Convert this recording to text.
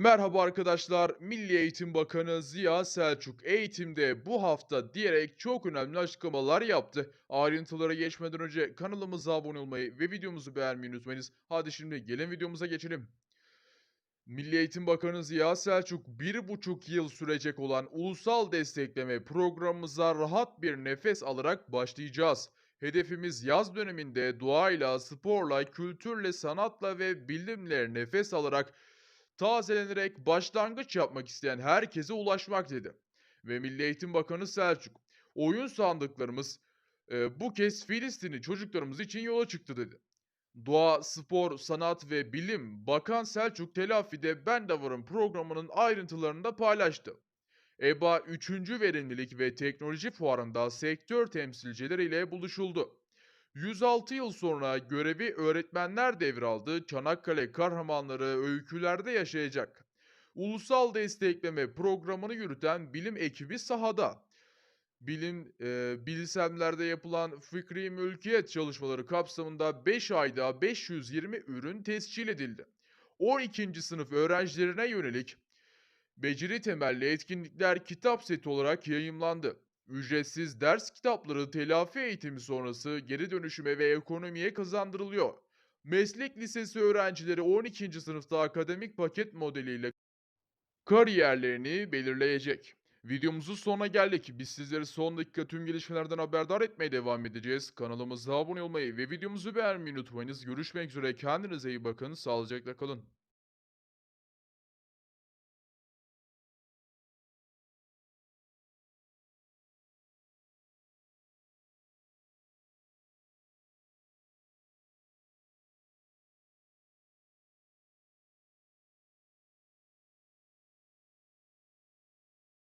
Merhaba arkadaşlar. Milli Eğitim Bakanı Ziya Selçuk eğitimde bu hafta diyerek çok önemli açıklamalar yaptı. Ayrıntılara geçmeden önce kanalımıza abone olmayı ve videomuzu beğenmeyi unutmayınız. Hadi şimdi gelin videomuza geçelim. Milli Eğitim Bakanı Ziya Selçuk bir buçuk yıl sürecek olan ulusal destekleme programımıza rahat bir nefes alarak başlayacağız. Hedefimiz yaz döneminde doğayla, sporla, kültürle, sanatla ve bilimle nefes alarak tazelenerek başlangıç yapmak isteyen herkese ulaşmak dedi. Ve Milli Eğitim Bakanı Selçuk, oyun sandıklarımız e, bu kez Filistinli çocuklarımız için yola çıktı dedi. Doğa, Spor, Sanat ve Bilim Bakan Selçuk Telafi'de Ben de Varım programının ayrıntılarını da paylaştı. EBA 3. Verimlilik ve Teknoloji Fuarı'nda sektör temsilcileriyle buluşuldu. 106 yıl sonra görevi öğretmenler devraldı, Çanakkale kahramanları öykülerde yaşayacak. Ulusal destekleme programını yürüten bilim ekibi sahada. Bilim e, bilsemlerde yapılan fikri mülkiyet çalışmaları kapsamında 5 ayda 520 ürün tescil edildi. 12. sınıf öğrencilerine yönelik beceri temelli etkinlikler kitap seti olarak yayımlandı. Ücretsiz ders kitapları telafi eğitimi sonrası geri dönüşüme ve ekonomiye kazandırılıyor. Meslek lisesi öğrencileri 12. sınıfta akademik paket modeliyle kariyerlerini belirleyecek. Videomuzun sonuna geldik. Biz sizleri son dakika tüm gelişmelerden haberdar etmeye devam edeceğiz. Kanalımıza abone olmayı ve videomuzu beğenmeyi unutmayınız. Görüşmek üzere. Kendinize iyi bakın. Sağlıcakla kalın.